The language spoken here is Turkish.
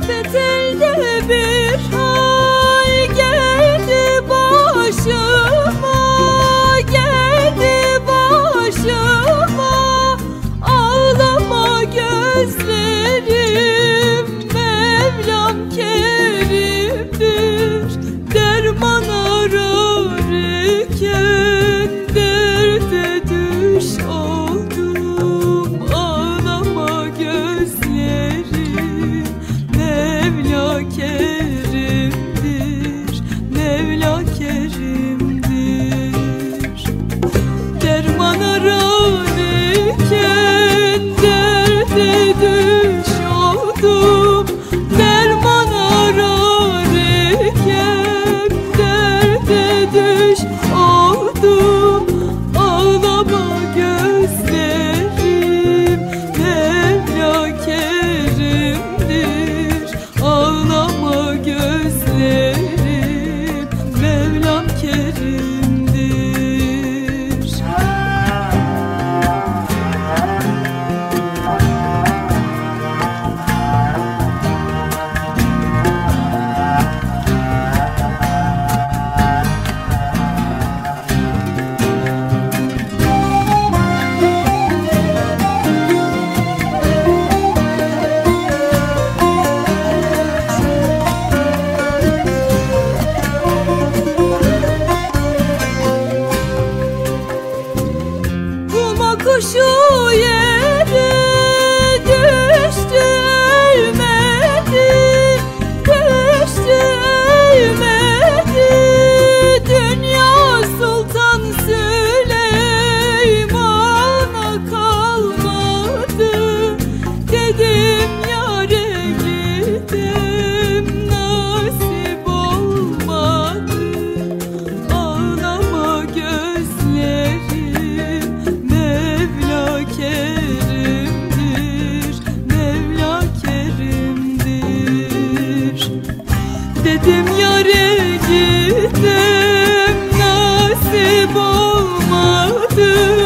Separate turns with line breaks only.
别再。kenara kuşu yere düştü Gidim yare gidim nasip olmadı.